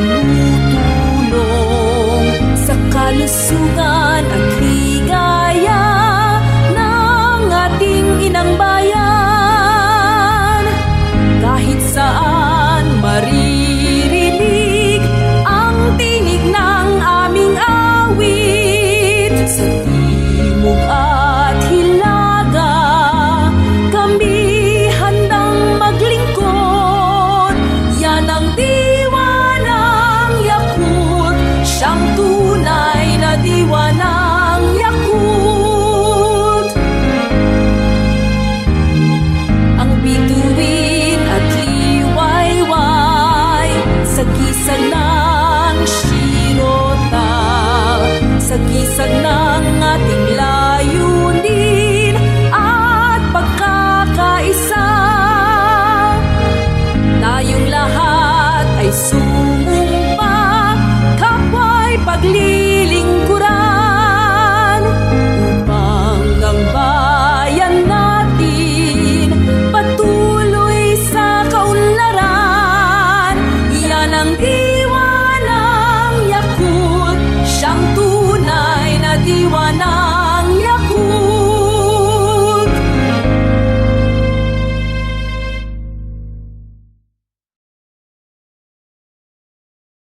tumutulong sa kalusugan at ligaya ng ating inang bayan. Kahit saan, Maria. ay sumumpa, kapwa'y paglilingkuran upang ang bayan natin patuloy sa kaunlaran. Yan ang